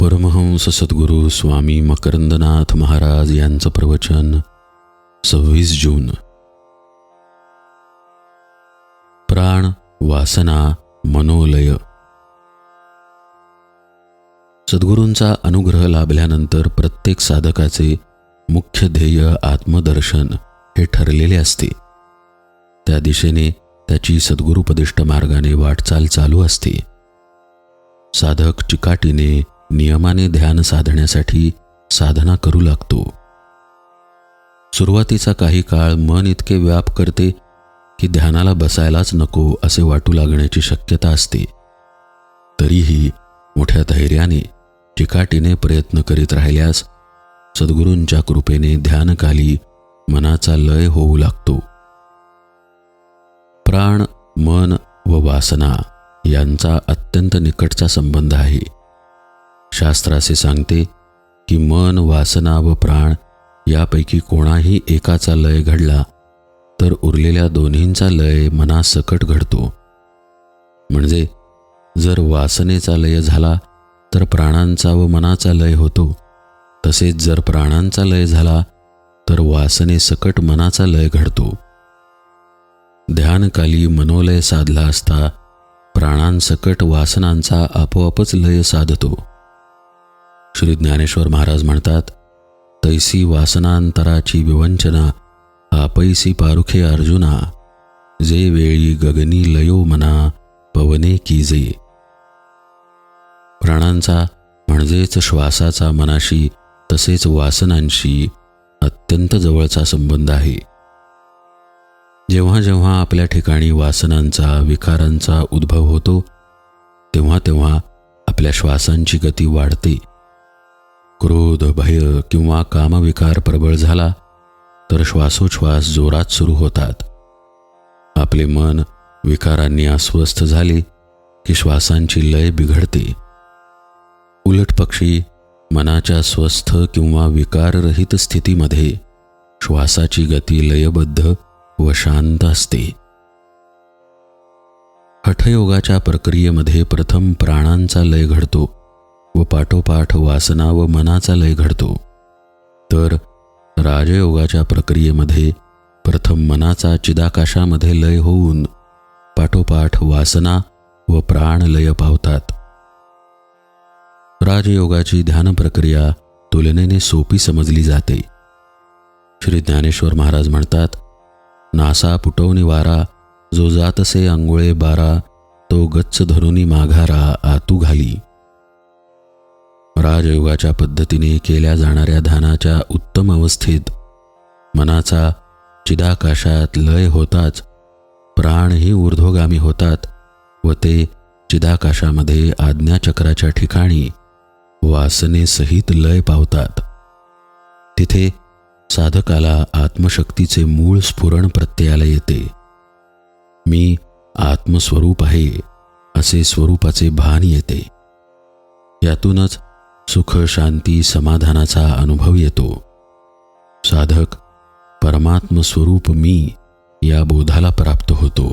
परमहंस सद्गुरू स्वामी मकरंदनाथ महाराज यांचं प्रवचन सव्वीस जून. प्राण वासना मनोलय. सद्गुरूंचा अनुग्रह लाभल्यानंतर प्रत्येक साधकाचे मुख्य ध्येय आत्मदर्शन हे ठरलेले असते. त्या दिशेने त्याची सद्गुरुपदिष्ट मार्गाने वाटचाल चालू असते. साधक चिकाटीने नियमाने ध्यान साधण्यासाठी साधना करू लागतो. सुरुवातीचा काही काळ मन इतके व्याप करते की ध्यानाला बसायलाच नको असे वाटू लागण्याची शक्यता असते. तरीही मोठ्या धैर्याने चिकाटीने प्रयत्न करीत राहिल्यास सद्गुरूंच्या कृपेने ध्यानकाली मनाचा लय होऊ लागतो. प्राण मन व वासना यांचा अत्यंत निकटचा संबंध आहे. शास्त्र असे सांगते की मन वासना व प्राण यापैकी कोणाही एकाचा लय घडला तर उरलेल्या दोन्हींचा लय मनासकट घडतो. म्हणजे जर वासनेचा लय झाला तर प्राणांचा व मनाचा लय होतो. तसेच जर प्राणांचा लय झाला तर वासनेसकट मनाचा लय घडतो. ध्यानकाली मनोलय साधला असता प्राणांसकट वासनांचा आपोआपच लय साधतो. श्री ज्ञानेश्वर महाराज म्हणतात तैसी वासनांतराची विवंचना आपैसी पारुखे अर्जुना जे वेळी गगनी लयो मना पवने की जे. प्राणांचा म्हणजेच श्वासाचा मनाशी तसेच वासनांशी अत्यंत जवळचा संबंध आहे. जेव्हा जेव्हा आपल्या ठिकाणी वासनांचा विकारांचा उद्भव होतो तेव्हा तेव्हा आपल्या श्वासांची गती वाढते. क्रोध भय किंवा कामविकार प्रबळ झाला तर श्वासोच्छ्वास जोरात सुरू होतात. आपले मन विकारांनी अस्वस्थ झाले की श्वासांची लय बिघडते. उलट पक्षी मनाच्या स्वस्थ किंवा विकाररहित स्थितीमध्ये श्वासाची गती लयबद्ध व शांत असते. हठयोगाच्या प्रक्रियेमध्ये प्रथम प्राणांचा लय घडतो. व पाठोपाठ वासना व मनाचा लय घडतो. तर राजयोगाच्या प्रक्रियेमध्ये प्रथम मनाचा चिदाकाशामध्ये लय होऊन पाठोपाठ वासना व प्राण लय पावतात. राजयोगाची ध्यान प्रक्रिया तुलनेने सोपी समजली जाते. श्री ज्ञानेश्वर महाराज म्हणतात नासा पुटवणी वारा जो जातसे आंघोळे बारा तो गच्च धरुनी माघारा आतू घाली. राजयोगाच्या पद्धतीने केल्या जाणाऱ्या ध्यानाच्या उत्तम अवस्थेत मनाचा चिदाकाशात लय होताच प्राणही ऊर्ध्वगामी होतात व ते चिदाकाशामध्ये आज्ञाचक्राच्या ठिकाणी वासनेसहित लय पावतात. तिथे साधकाला आत्मशक्तीचे मूळ स्फुरण प्रत्ययाला येते. मी आत्मस्वरूप आहे असे स्वरूपाचे भान येते. यातूनच सुख शांती समाधानाचा अनुभव येतो. साधक परमात्म स्वरूप मी या बोधाला प्राप्त होतो.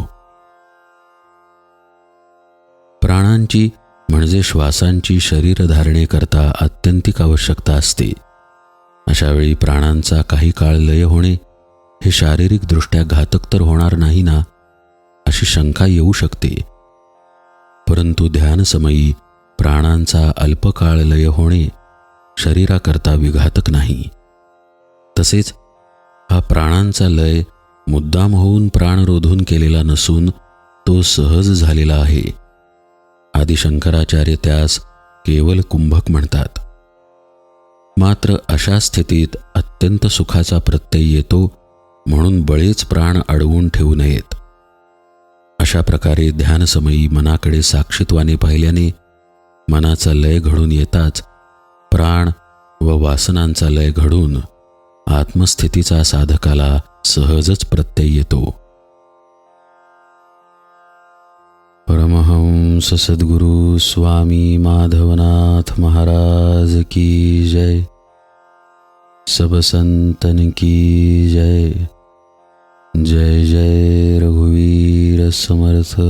प्राणांची म्हणजे श्वासांची शरीर धारणे करता अत्यंतिक आवश्यकता असते. अशावेळी प्राणांचा काही काळ लय होणे हे शारीरिकदृष्ट्या घातक तर होणार नाही ना अशी शंका येऊ शकते. परंतु ध्यानसमयी प्राणांचा अल्पकाळ लय होणे शरीराकरता विघातक नाही. तसेच हा प्राणांचा लय मुद्दाम होऊन प्राण रोधून केलेला नसून तो सहज झालेला आहे. आदिशंकराचार्य त्यास केवल कुंभक म्हणतात. मात्र अशा स्थितीत अत्यंत सुखाचा प्रत्यय येतो म्हणून बळेच प्राण अडवून ठेवू नयेत. अशा प्रकारे ध्यानसमयी मनाकडे साक्षीत्वाने पाहिल्याने मनाचा लय घडून येताच प्राण व वासनांचा लय घडून आत्मस्थितीचा साधकाला सहजच प्रत्यय येतो. परमहंस सद्गुरु स्वामी माधवनाथ महाराज की जय. सब संतन की जय. जय जय रघुवीर समर्थ.